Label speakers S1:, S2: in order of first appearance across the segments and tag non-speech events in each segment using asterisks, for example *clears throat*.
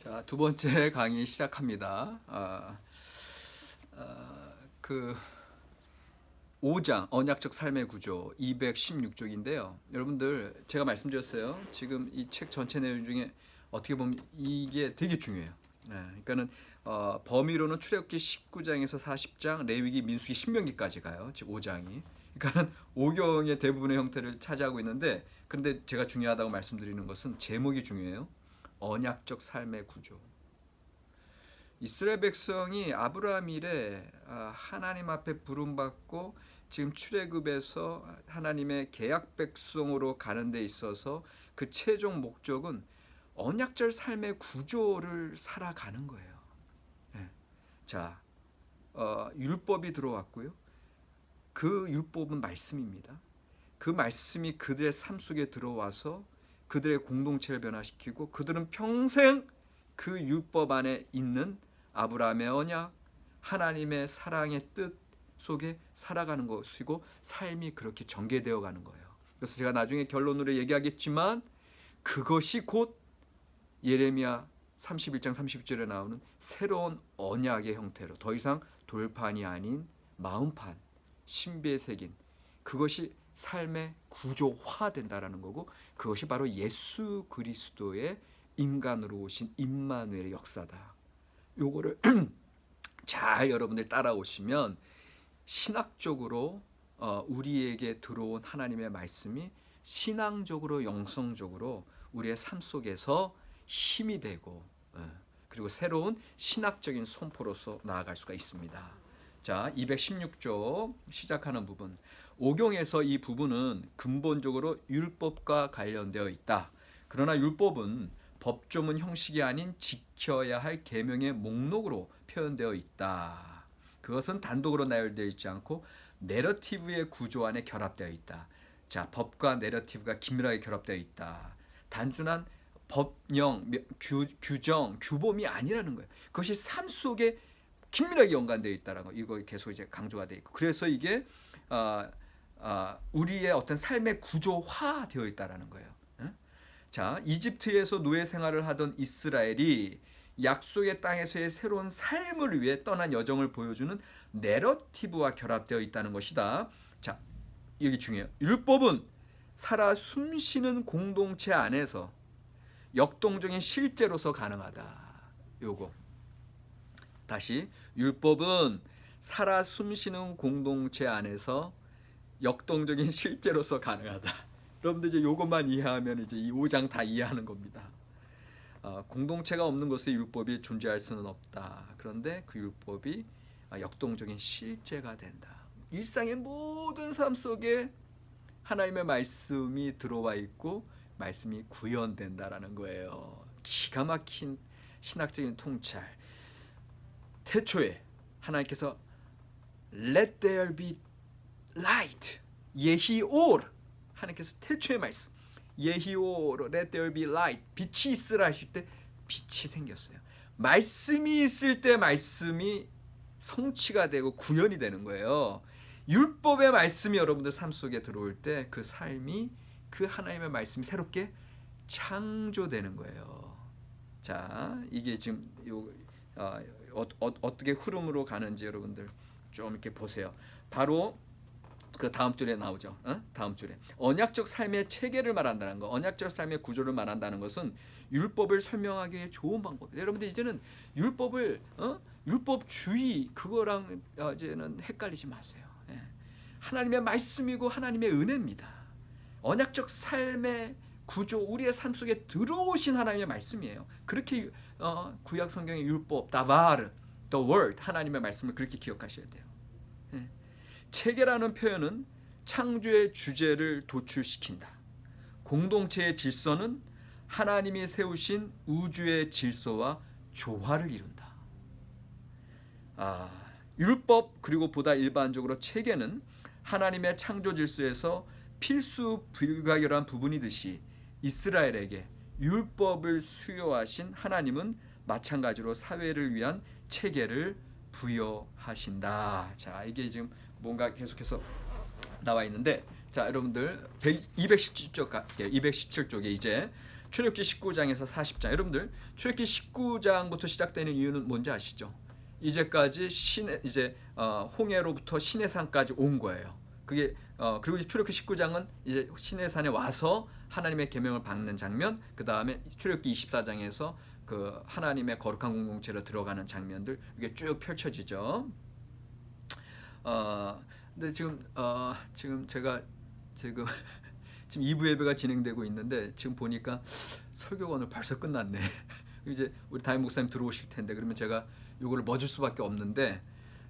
S1: 자, 두 번째 *laughs* 강의 시작합니다. 아, 아, 그 5장 언약적 삶의 구조 216쪽인데요. 여러분들 제가 말씀드렸어요. 지금 이 책 전체 내용 중에 어떻게 보면 이게 되게 중요해요. 네, 그러니까는 어, 범위로는 출애굽기 19장에서 40장, 레위기, 민수기, 신명기까지 가요. 즉 5장이. 그러니까는 오경의 대부분의 형태를 차지하고 있는데 그런데 제가 중요하다고 말씀드리는 것은 제목이 중요해요. 언약적 삶의 구조. 이스라엘 백성이 아브라함 이래 아, 하나님 앞에 부름받고 지금 출애굽에서 하나님의 계약 백성으로 가는 데 있어서 그 최종 목적은 언약적 삶의 구조를 살아가는 거예요. 예. 자, 어, 율법이 들어왔고요. 그 율법은 말씀입니다. 그 말씀이 그들의 삶 속에 들어와서 그들의 공동체를 변화시키고 그들은 평생 그 율법 안에 있는 아브라함의 언약, 하나님의 사랑의 뜻 속에 살아가는 것이고 삶이 그렇게 전개되어 가는 거예요. 그래서 제가 나중에 결론으로 얘기하겠지만 그것이 곧 예레미야 31장 30절에 나오는 새로운 언약의 형태로 더 이상 돌판이 아닌 마음판, 신비에 새긴 그것이 삶의 구조화된다라는 거고 그것이 바로 예수 그리스도의 인간으로 오신 임마누엘의 역사다. 요거를 *clears throat* 잘 여러분들 따라오시면 신학적으로 어, 우리에게 들어온 하나님의 말씀이 신앙적으로 영성적으로 우리의 삶 속에서 힘이 되고 어, 그리고 새로운 신학적인 선포로서 나아갈 수가 있습니다. 자, 216조 시작하는 부분. 오경에서 이 부분은 근본적으로 율법과 관련되어 있다. 그러나 율법은 법조문 형식이 아닌 지켜야 할 계명의 목록으로 표현되어 있다. 그것은 단독으로 나열되어 있지 않고 내러티브의 구조 안에 결합되어 있다. 자, 법과 내러티브가 긴밀하게 결합되어 있다. 단순한 법령, 규, 규정, 규범이 아니라는 거예요. 그것이 삶 속에 긴밀하게 연관되어 있다라는 거. 이거 계속 이제 강조가 되어 있고. 그래서 이게 어, 어, 우리의 어떤 삶의 구조화 되어 있다라는 거예요. 응? 자, 이집트에서 노예 생활을 하던 이스라엘이 약속의 땅에서의 새로운 삶을 위해 떠난 여정을 보여주는 내러티브와 결합되어 있다는 것이다. 자, 여기 중요해요. 율법은 살아 숨쉬는 공동체 안에서 역동적인 실제로서 가능하다. 요거. 다시 율법은 살아 숨쉬는 공동체 안에서 역동적인 *laughs* 실제로서 가능하다. 여러분들 이제 요것만 이해하면 이제 이 5장 다 이해하는 겁니다. 어, 공동체가 없는 곳에 율법이 존재할 수는 없다. 그런데 그 율법이 역동적인 실제가 된다. 일상의 모든 삶 속에 하나님의 말씀이 들어와 있고 말씀이 구현된다라는 거예요. 기가 막힌 신학적인 통찰. 태초에 하나님께서 Let there be light. 예히올. 하나님께서 태초의 말씀. 예히오로 let there be light 빛이 있으라 하실 때 빛이 생겼어요. 말씀이 있을 때 말씀이 성취가 되고 구현이 되는 거예요. 율법의 말씀이 여러분들 삶 속에 들어올 때 그 삶이 그 하나님의 말씀이 새롭게 창조되는 거예요. 자, 이게 지금 요 어, 어, 어, 어떻게 흐름으로 가는지 여러분들 좀 이렇게 보세요. 바로 그 다음 줄에 나오죠. 어? 다음 줄에 언약적 삶의 체계를 말한다는 거, 언약적 삶의 구조를 말한다는 것은 율법을 설명하기에 좋은 방법. 여러분들 이제는 율법을 어? 율법주의 그거랑 어, 이제는 헷갈리지 마세요. 예. 하나님의 말씀이고 하나님의 은혜입니다. 언약적 삶의 구조, 우리의 삶 속에 들어오신 하나님의 말씀이에요. 그렇게 어, 구약 성경의 율법, 다바르, the word 하나님의 말씀을 그렇게 기억하셔야 돼요. 예. 체계라는 표현은 창조의 주제를 도출시킨다. 공동체의 질서는 하나님이 세우신 우주의 질서와 조화를 이룬다. 아, 율법 그리고 보다 일반적으로 체계는 하나님의 창조 질서에서 필수 불가결한 부분이듯이 이스라엘에게 율법을 수여하신 하나님은 마찬가지로 사회를 위한 체계를 부여하신다. 자, 이게 지금 뭔가 계속해서 나와 있는데 자 여러분들 217쪽 갈게요. 217쪽에 이제 출애굽기 19장에서 40장. 여러분들 출애굽기 19장부터 시작되는 이유는 뭔지 아시죠? 이제까지 신의 이제 어, 홍해로부터 시내산까지 온 거예요. 그게 어, 그리고 출애굽기 19장은 이제 시내산에 와서 하나님의 계명을 받는 장면. 그 다음에 출애굽기 24장에서 그 하나님의 거룩한 공동체로 들어가는 장면들 이게 쭉 펼쳐지죠. 어, 근데 지금 어, 지금 제가 지금 *laughs* 지금 2부 예배가 진행되고 있는데 지금 보니까 설교가 오늘 벌써 끝났네. *laughs* 이제 우리 담임 목사님 들어오실 텐데 그러면 제가 이거를 멎을 수밖에 없는데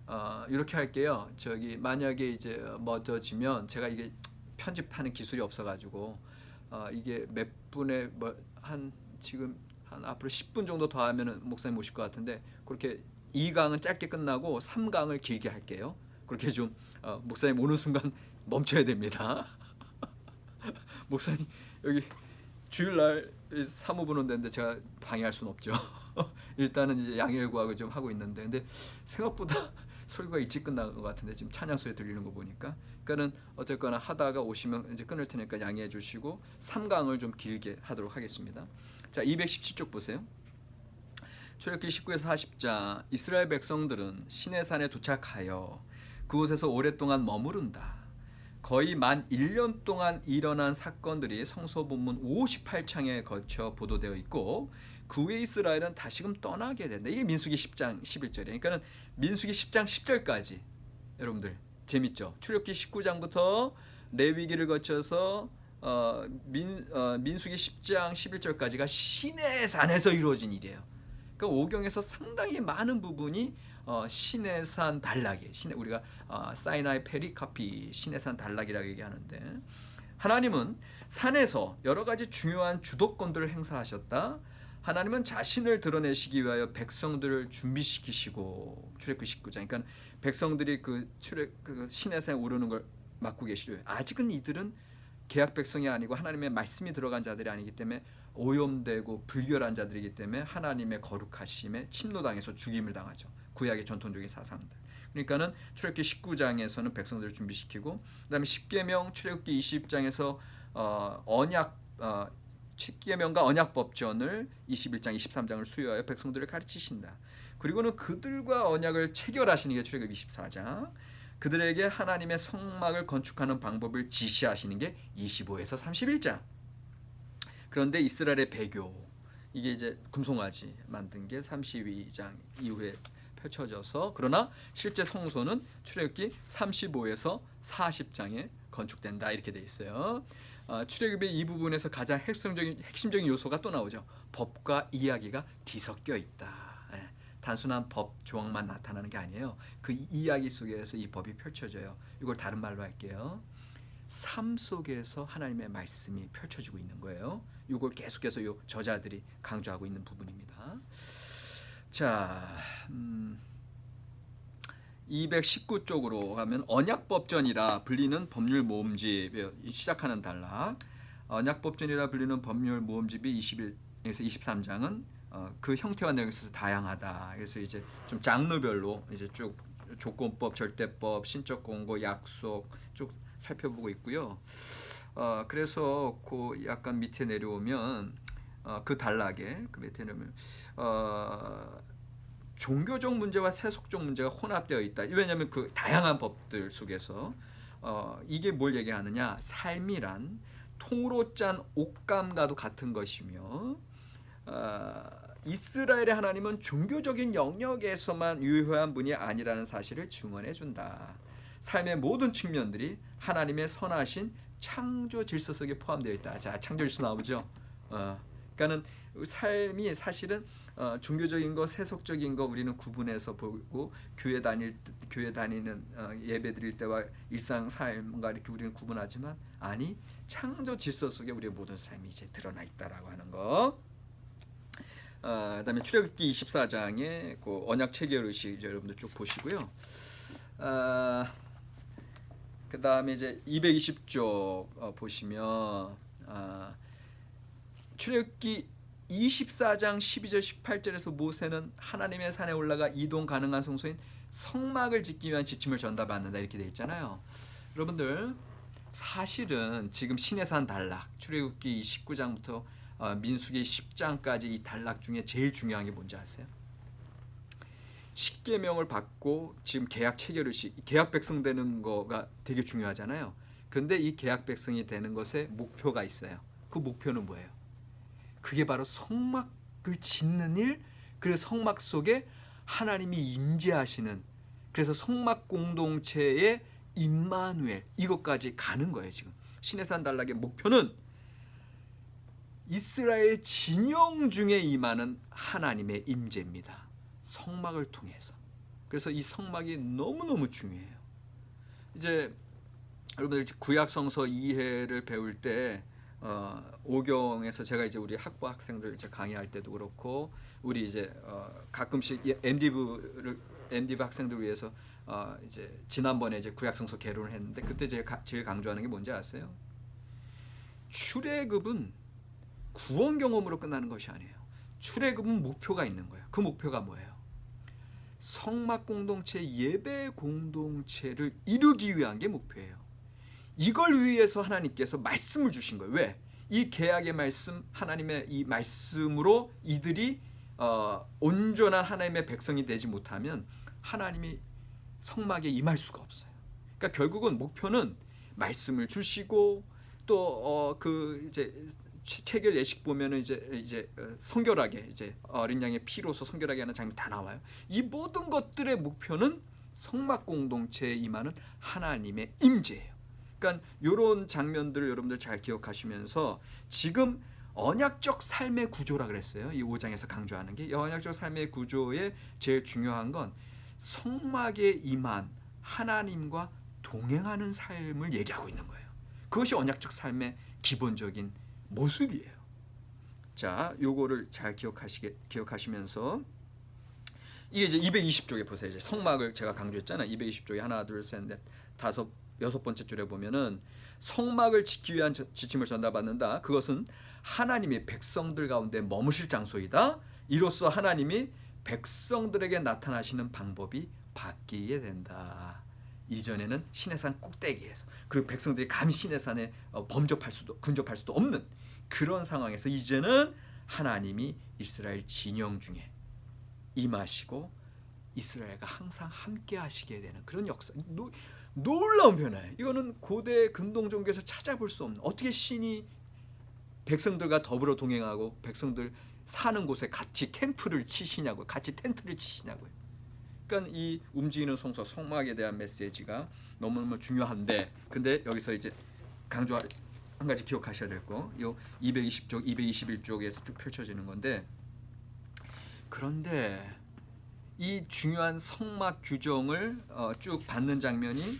S1: 어, 이렇게 할게요. 저기 만약에 이제 멎어지면 제가 이게 편집하는 기술이 없어가지고 어, 이게 몇 분에 뭐 한 지금 한 앞으로 10분 정도 더 하면은 목사님 오실 것 같은데 그렇게 2강은 짧게 끝나고 3강을 길게 할게요. 그렇게 좀 어, 목사님 오는 순간 멈춰야 됩니다. *laughs* 목사님 여기 주일날 사무부는 되는데 제가 방해할 수는 없죠. *laughs* 일단은 이제 양해를 구하고 좀 하고 있는데 근데 생각보다 *laughs* 설교가 일찍 끝난 것 같은데 지금 찬양 소리 들리는 거 보니까 그러니까는 어쨌거나 하다가 오시면 이제 끊을 테니까 양해해 주시고 3강을 좀 길게 하도록 하겠습니다. 자, 217쪽 보세요. 출애굽기 19에서 40장 이스라엘 백성들은 시내산에 도착하여 그곳에서 오랫동안 머무른다. 거의 만 1년 동안 일어난 사건들이 성서 본문 58장에 걸쳐 보도되어 있고 그 후에 이스라엘은 다시금 떠나게 된다. 이게 민수기 10장 11절이에요. 그러니까는 민수기 10장 10절까지 여러분들 재밌죠? 출애굽기 19장부터 레위기를 거쳐서 어, 민, 어, 민수기 10장 11절까지가 시내 산에서 이루어진 일이에요. 그러니까 오경에서 상당히 많은 부분이 어, 시내산 단락이 시내 우리가 어, 사이나이 페리카피 시내산 단락이라고 얘기하는데 하나님은 산에서 여러 가지 중요한 주도권들을 행사하셨다. 하나님은 자신을 드러내시기 위하여 백성들을 준비시키시고 출애굽 19장 그러니까 백성들이 그 출애굽 그 시내산에 오르는 걸 맡고 계시죠. 아직은 이들은 계약 백성이 아니고 하나님의 말씀이 들어간 자들이 아니기 때문에 오염되고 불결한 자들이기 때문에 하나님의 거룩하심에 침노당해서 죽임을 당하죠. 구약의 전통적인 사상들. 그러니까는 출애굽기 19장에서는 백성들을 준비시키고 그다음에 10계명 출애굽기 20장에서 어, 언약 어, 10계명과 언약 법전을 21장 23장을 수여하여 백성들을 가르치신다. 그리고는 그들과 언약을 체결하시는 게 출애굽 24장. 그들에게 하나님의 성막을 건축하는 방법을 지시하시는 게 25에서 31장. 그런데 이스라엘의 배교 이게 이제 금송아지 만든 게 32장 이후에 펼쳐져서 그러나 실제 성소는 출애굽기 35에서 40장에 건축된다 이렇게 돼 있어요. 어, 출애굽의 이 부분에서 가장 핵심적인 핵심적인 요소가 또 나오죠. 법과 이야기가 뒤섞여 있다. 예, 단순한 법 조항만 나타나는 게 아니에요. 그 이야기 속에서 이 법이 펼쳐져요. 이걸 다른 말로 할게요. 삶 속에서 하나님의 말씀이 펼쳐지고 있는 거예요. 이걸 계속해서 요 저자들이 강조하고 있는 부분입니다. 자, 음, 219쪽으로 가면 언약법전이라 불리는 법률 모음집 시작하는 단락. 언약법전이라 불리는 법률 모음집이 21에서 23장은 어, 그 형태와 내용에 있어서 다양하다. 그래서 이제 좀 장르별로 이제 쭉 조건법, 절대법, 신적 공고, 약속 쭉 살펴보고 있고요. 어, 그래서 그 약간 밑에 내려오면 어, 그 단락에 그 내려오면 어, 종교적 문제와 세속적 문제가 혼합되어 있다. 왜냐하면 그 다양한 법들 속에서 어, 이게 뭘 얘기하느냐? 삶이란 통으로 짠 옷감과도 같은 것이며 어, 이스라엘의 하나님은 종교적인 영역에서만 유효한 분이 아니라는 사실을 증언해 준다. 삶의 모든 측면들이 하나님의 선하신 창조 질서 속에 포함되어 있다. 자, 창조 질서 나오죠. 어, 그러니까는 삶이 사실은 어, 종교적인 거, 세속적인 거 우리는 구분해서 보고 교회 다닐 교회 다니는 어, 예배 드릴 때와 일상 삶과 이렇게 우리는 구분하지만 아니 창조 질서 속에 우리의 모든 삶이 이제 드러나 있다라고 하는 거. 어, 그다음에 출애굽기 24장에 그 언약 체결 의식 여러분들 쭉 보시고요. 어, 그다음에 이제 220쪽 어, 보시면 어, 출애굽기 24장 12절 18절에서 모세는 하나님의 산에 올라가 이동 가능한 성소인 성막을 짓기 위한 지침을 전달받는다 이렇게 돼 있잖아요. 여러분들 사실은 지금 신의 산 단락 출애굽기 19장부터 어, 민수기 10장까지 이 단락 중에 제일 중요한 게 뭔지 아세요? 십계명을 받고 지금 계약 체결을 시 계약 백성 되는 거가 되게 중요하잖아요. 그런데 이 계약 백성이 되는 것에 목표가 있어요. 그 목표는 뭐예요? 그게 바로 성막을 짓는 일, 그 성막 속에 하나님이 임재하시는 그래서 성막 공동체의 임마누엘 이것까지 가는 거예요 지금. 신해산 단락의 목표는 이스라엘 진영 중에 임하는 하나님의 임재입니다. 성막을 통해서. 그래서 이 성막이 너무너무 중요해요. 이제 여러분들 구약 성서 이해를 배울 때 어, 오경에서 제가 이제 우리 학부 학생들 이제 강의할 때도 그렇고 우리 이제 어, 가끔씩 MDV를 MDV 학생들 위해서 어, 이제 지난번에 이제 구약 성서 개론을 했는데 그때 제일, 가, 제일 강조하는 게 뭔지 아세요? 출애굽은 구원 경험으로 끝나는 것이 아니에요. 출애굽은 목표가 있는 거예요. 그 목표가 뭐예요? 성막 공동체 예배 공동체를 이루기 위한 게 목표예요. 이걸 위해서 하나님께서 말씀을 주신 거예요. 왜? 이 계약의 말씀, 하나님의 이 말씀으로 이들이 어, 온전한 하나님의 백성이 되지 못하면 하나님이 성막에 임할 수가 없어요. 그러니까 결국은 목표는 말씀을 주시고 또그 이제 체결 예식 보면은 이제 이제 어, 성결하게 이제 어린 양의 피로서 성결하게 하는 장면 다 나와요. 이 모든 것들의 목표는 성막 공동체에 임하는 하나님의 임재예요. 그러니까 이런 장면들을 여러분들 잘 기억하시면서 지금 언약적 삶의 구조라 그랬어요. 이 5장에서 강조하는 게 언약적 삶의 구조의 제일 중요한 건 성막에 임한 하나님과 동행하는 삶을 얘기하고 있는 거예요. 그것이 언약적 삶의 기본적인 모습이에요. 자, 요거를 잘 기억하시게 기억하시면서 이게 이제 220쪽에 보세요. 이제 성막을 제가 강조했잖아요. 220쪽에 하나, 둘, 셋, 넷, 다섯, 여섯 번째 줄에 보면은 성막을 지키기 위한 지침을 전달받는다. 그것은 하나님이 백성들 가운데 머무실 장소이다. 이로써 하나님이 백성들에게 나타나시는 방법이 바뀌게 된다. 이전에는 시내산 꼭대기에서 그리고 백성들이 감히 시내산에 어, 범접할 수도 근접할 수도 없는 그런 상황에서 이제는 하나님이 이스라엘 진영 중에 임하시고 이스라엘과 항상 함께 하시게 되는 그런 역사 노, 놀라운 변화예요. 이거는 고대 근동 종교에서 찾아볼 수 없는 어떻게 신이 백성들과 더불어 동행하고 백성들 사는 곳에 같이 캠프를 치시냐고 같이 텐트를 치시냐고요. 그러니까 이 움직이는 성서 성막에 대한 메시지가 너무너무 중요한데 근데 여기서 이제 강조 한 가지 기억하셔야 될 거. 요 220쪽, 221쪽에서 쭉 펼쳐지는 건데 그런데 이 중요한 성막 규정을 어, 쭉 받는 장면이 에,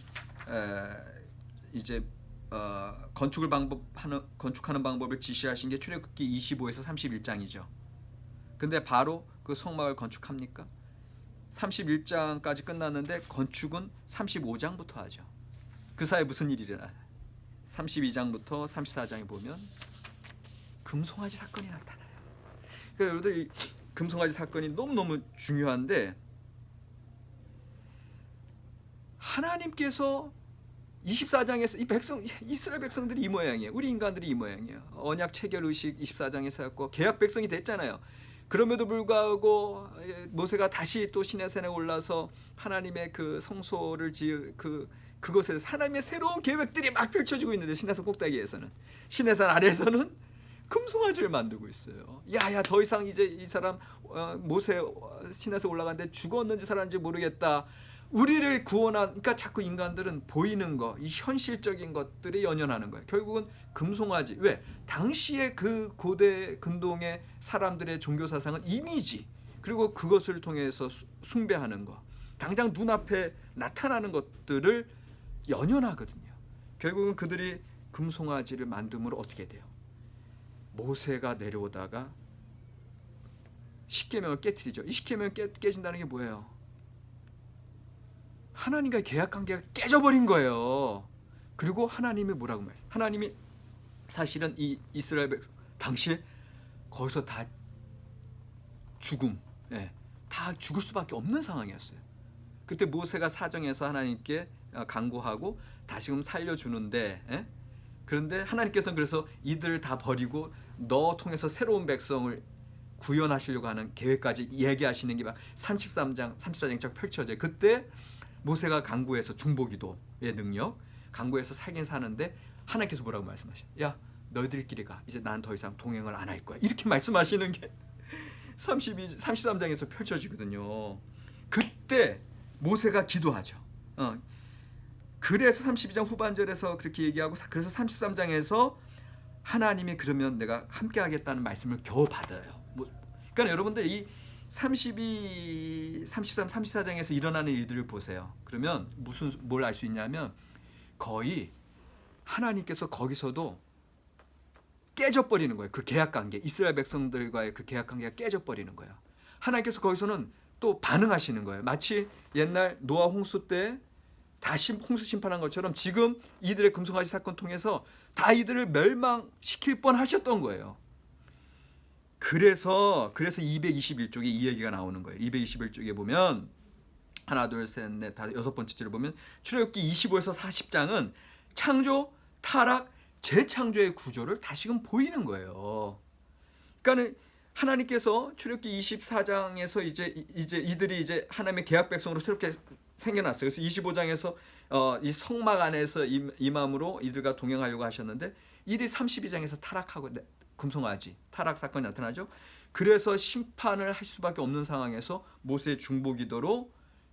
S1: 이제 어, 건축을 방법하는 건축하는 방법을 지시하신 게 출애굽기 25에서 31장이죠. 근데 바로 그 성막을 건축합니까? 31장까지 끝났는데 건축은 35장부터 하죠. 그 사이에 무슨 일이 일어나요? 32장부터 34장에 보면 금송아지 사건이 나타나요. 그러니까 여러분들 이 금송아지 사건이 너무너무 중요한데 하나님께서 24장에서 이 백성 이스라엘 백성들이 이 모양이에요. 우리 인간들이 이 모양이에요. 언약 체결 의식 24장에서 했고 계약 백성이 됐잖아요. 그럼에도 불구하고 예, 모세가 다시 또 시내산에 올라서 하나님의 그 성소를 지을 그 그곳에 하나님의 새로운 계획들이 막 펼쳐지고 있는데 시내산 꼭대기에서는 시내산 아래에서는 금송아지를 만들고 있어요. 야야 더 이상 이제 이 사람 어, 모세 시내산 올라갔는데 죽었는지 살았는지 모르겠다. 우리를 구원한 그러니까 자꾸 인간들은 보이는 거, 이 현실적인 것들이 연연하는 거예요. 결국은 금송아지. 왜? 당시의 그 고대 근동의 사람들의 종교 사상은 이미지 그리고 그것을 통해서 수- 숭배하는 거. 당장 눈앞에 나타나는 것들을 연연하거든요. 결국은 그들이 금송아지를 만듦으로 어떻게 돼요? 모세가 내려오다가 십계명을 깨뜨리죠. 이 십계명 깨, 깨진다는 게 뭐예요? 하나님과의 계약 관계가 깨져버린 거예요. 그리고 하나님이 뭐라고 말했어요? 하나님이 사실은 이 이스라엘 백성 당시에 거기서 다 죽음, 예, 다 죽을 수밖에 없는 상황이었어요. 그때 모세가 사정해서 하나님께 어, 간구하고 다시금 살려주는데, 예? 그런데 하나님께서는 그래서 이들을 다 버리고 너 통해서 새로운 백성을 구현하시려고 하는 계획까지 얘기하시는 게 막 33장, 34장처럼 펼쳐져요. 그때 모세가 강구에서 중보기도의 능력, 강구에서 살긴 사는데 하나님께서 뭐라고 말씀하시냐? 야, 너희들끼리 가. 이제 난 더 이상 동행을 안 할 거야. 이렇게 *laughs* 말씀하시는 게 32, 33장에서 펼쳐지거든요. 그때 모세가 기도하죠. 어. 그래서 32장 후반절에서 그렇게 얘기하고 그래서 33장에서 하나님이 그러면 내가 함께 하겠다는 말씀을 겨우 받아요. 뭐, 그러니까 여러분들 이 32, 33, 34장에서 일어나는 일들을 보세요. 그러면 무슨 뭘 알 수 있냐면 거의 하나님께서 거기서도 깨져 버리는 거예요. 그 계약 관계, 이스라엘 백성들과의 그 계약 관계가 깨져 버리는 거예요. 하나님께서 거기서는 또 반응하시는 거예요. 마치 옛날 노아 홍수 때 다시 홍수 심판한 것처럼 지금 이들의 금송아지 사건 통해서 다 이들을 멸망시킬 뻔 하셨던 거예요. 그래서 그래서 221쪽에 이 얘기가 나오는 거예요. 221쪽에 보면 하나 둘셋넷 다섯 여섯 번째 줄을 보면 출애굽기 25에서 40장은 창조, 타락, 재창조의 구조를 다시금 보이는 거예요. 그러니까는 하나님께서 출애굽기 24장에서 이제 이제 이들이 이제 하나님의 계약 백성으로 새롭게 생겨났어요. 그래서 25장에서 어, 이 성막 안에서 임, 임함으로 이들과 동행하려고 하셨는데 이들이 32장에서 타락하고 네, 금송아지 타락 사건이 나타나죠. 그래서 심판을 할 수밖에 없는 상황에서 모세의 중보기도로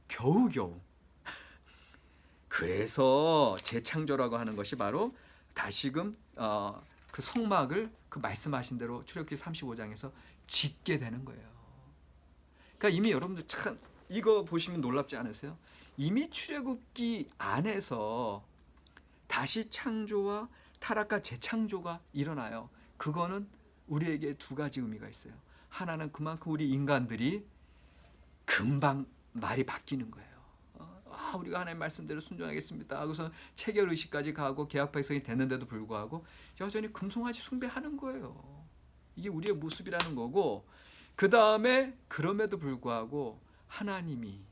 S1: 겨우겨우 *laughs* 그래서 재창조라고 하는 것이 바로 다시금 어, 그 성막을 그 말씀하신 대로 출애굽기 35장에서 짓게 되는 거예요. 그러니까 이미 여러분들 참 이거 보시면 놀랍지 않으세요? 이미 출애굽기 안에서 다시 창조와 타락과 재창조가 일어나요. 그거는 우리에게 두 가지 의미가 있어요. 하나는 그만큼 우리 인간들이 금방 말이 바뀌는 거예요. 어, 아, 우리가 하나님 말씀대로 순종하겠습니다. 하고서 체결 의식까지 가고 계약 백성이 됐는데도 불구하고 여전히 금송아지 숭배하는 거예요. 이게 우리의 모습이라는 거고 그 다음에 그럼에도 불구하고 하나님이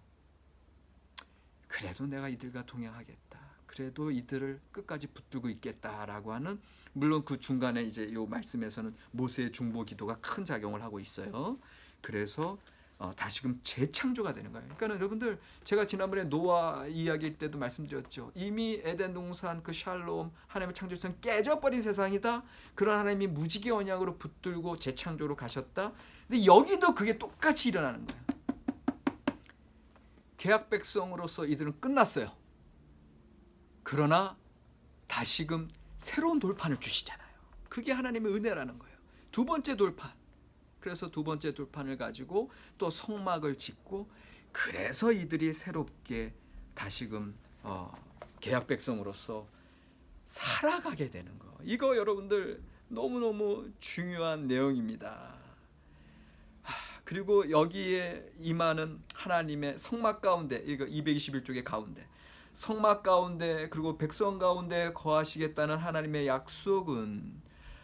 S1: 그래도 내가 이들과 동행하겠다. 그래도 이들을 끝까지 붙들고 있겠다라고 하는 물론 그 중간에 이제 요 말씀에서는 모세의 중보 기도가 큰 작용을 하고 있어요. 그래서 어, 다시금 재창조가 되는 거예요. 그러니까 여러분들 제가 지난번에 노아 이야기일 때도 말씀드렸죠. 이미 에덴 동산 그 샬롬 하나님의 창조성 깨져버린 세상이다. 그런 하나님이 무지개 언약으로 붙들고 재창조로 가셨다. 근데 여기도 그게 똑같이 일어나는 거예요. 계약 백성으로서 이들은 끝났어요. 그러나 다시금 새로운 돌판을 주시잖아요. 그게 하나님의 은혜라는 거예요. 두 번째 돌판. 그래서 두 번째 돌판을 가지고 또 성막을 짓고 그래서 이들이 새롭게 다시금 어, 계약 백성으로서 살아가게 되는 거. 이거 여러분들 너무너무 중요한 내용입니다. 그리고 여기에 임하는 하나님의 성막 가운데 이거 221쪽의 가운데 성막 가운데 그리고 백성 가운데 거하시겠다는 하나님의 약속은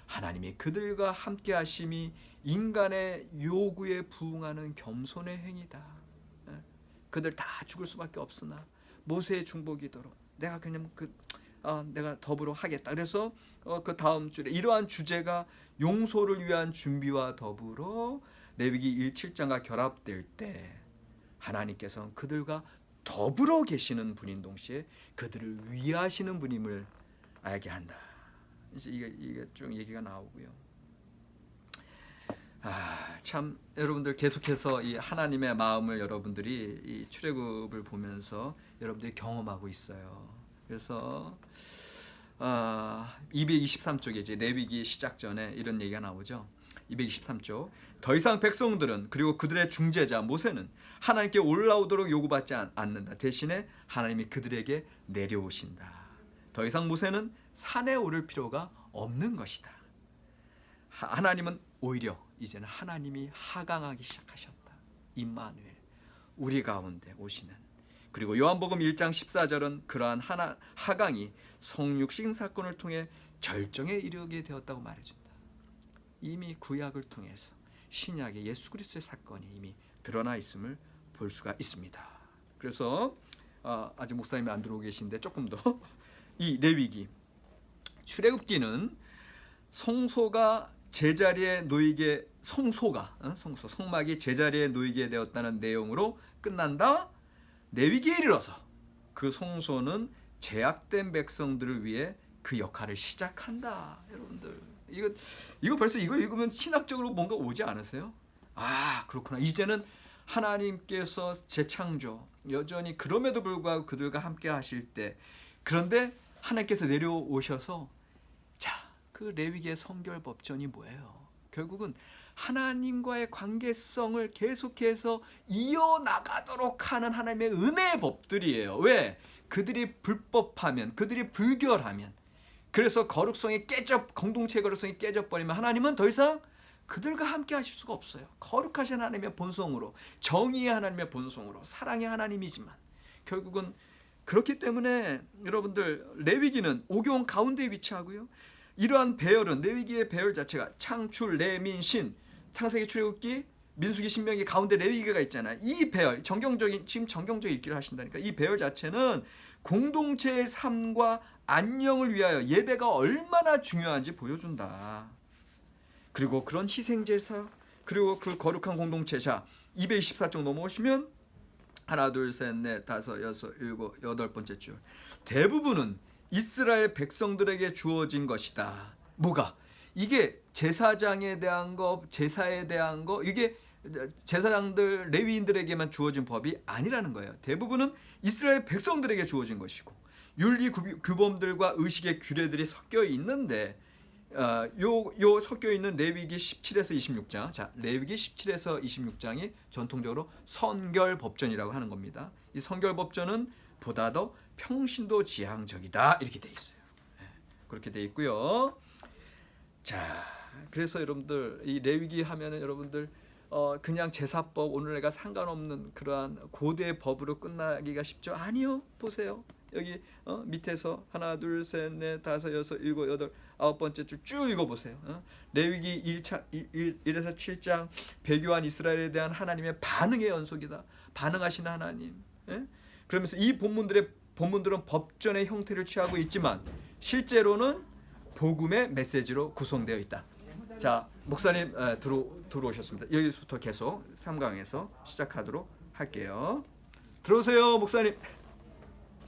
S1: 하나님이 그들과 함께 하심이 인간의 요구에 부응하는 겸손의 행위다. 예? 그들 다 죽을 수밖에 없으나 모세의 중보기도로 내가 그냥 그 아, 내가 더불어 하겠다. 그래서 어, 그 다음 줄에 이러한 주제가 용서를 위한 준비와 더불어 레위기 1, 7장과 결합될 때 하나님께서는 그들과 더불어 계시는 분인 동시에 그들을 위하시는 분임을 알게 한다. 이제 이게, 이게 쭉 얘기가 나오고요. 아, 참 여러분들 계속해서 이 하나님의 마음을 여러분들이 이 출애굽을 보면서 여러분들이 경험하고 있어요. 그래서 아, 223쪽에 이제 레위기 시작 전에 이런 얘기가 나오죠. 223쪽. 더 이상 백성들은 그리고 그들의 중재자 모세는 하나님께 올라오도록 요구받지 않는다. 대신에 하나님이 그들에게 내려오신다. 더 이상 모세는 산에 오를 필요가 없는 것이다. 하나님은 오히려 이제는 하나님이 하강하기 시작하셨다. 임마누엘 우리 가운데 오시는 그리고 요한복음 1장 14절은 그러한 하나 하강이 성육신 사건을 통해 절정에 이르게 되었다고 말해준다. 이미 구약을 통해서 신약의 예수 그리스도의 사건이 이미 드러나 있음을 볼 수가 있습니다. 그래서 어, 아직 목사님이 안 들어오고 계신데 조금 더 *laughs* 이 레위기 출애굽기는 성소가 제자리에 놓이게 성소가 어? 성소 성막이 제자리에 놓이게 되었다는 내용으로 끝난다. 내위기에 이르러서 그 성소는 제약된 백성들을 위해 그 역할을 시작한다. 여러분들 이거 이거 벌써 이거 읽으면 신학적으로 뭔가 오지 않으세요? 아 그렇구나. 이제는 하나님께서 재창조 여전히 그럼에도 불구하고 그들과 함께 하실 때 그런데 하나님께서 내려오셔서 자 그 레위기의 성결 법전이 뭐예요? 결국은 하나님과의 관계성을 계속해서 이어나가도록 하는 하나님의 은혜의 법들이에요. 왜? 그들이 불법하면, 그들이 불결하면, 그래서 거룩성이 깨져, 공동체 거룩성이 깨져버리면 하나님은 더 이상 그들과 함께 하실 수가 없어요. 거룩하신 하나님의 본성으로, 정의의 하나님의 본성으로, 사랑의 하나님이지만, 결국은 그렇기 때문에 여러분들 레위기는 오경 가운데 위치하고요. 이러한 배열은 레위기의 배열 자체가 창출, 레민, 신, 창세기, 출애굽기, 민수기, 신명기 가운데 레위기가 있잖아요. 이 배열, 정경적인 지금 정경적 읽기를 하신다니까 이 배열 자체는 공동체의 삶과 안녕을 위하여 예배가 얼마나 중요한지 보여준다. 그리고 그런 희생 제사 그리고 그 거룩한 공동체 자 224쪽 넘어오시면 하나 둘 셋 넷 다섯 여섯 일곱 여덟 번째 줄 대부분은 이스라엘 백성들에게 주어진 것이다. 뭐가 이게 제사장에 대한 거, 제사에 대한 거 이게 제사장들 레위인들에게만 주어진 법이 아니라는 거예요. 대부분은 이스라엘 백성들에게 주어진 것이고 윤리 규- 규범들과 의식의 규례들이 섞여 있는데 어, 요, 요 섞여 있는 레위기 17에서 26장. 자, 레위기 17에서 26장이 전통적으로 선결 법전이라고 하는 겁니다. 이 선결 법전은 보다 더 평신도 지향적이다 이렇게 돼 있어요. 예, 그렇게 돼 있고요. 자, 그래서 여러분들 이 레위기 하면은 여러분들 어 그냥 제사법 오늘 내가 상관없는 그러한 고대 법으로 끝나기가 쉽죠? 아니요. 보세요. 여기 어, 밑에서 하나 둘 셋 넷 다섯 여섯 일곱 여덟 아홉 번째 줄 쭉 읽어보세요. 어? 레위기 1차 1, 1에서 7장 배교한 이스라엘에 대한 하나님의 반응의 연속이다. 반응하시는 하나님. 예? 그러면서 이 본문들의 본문들은 법전의 형태를 취하고 있지만 실제로는 복음의 메시지로 구성되어 있다. 자, 목사님 에, 들어 들어오셨습니다. 여기서부터 계속 3강에서 시작하도록 할게요. 들어오세요, 목사님.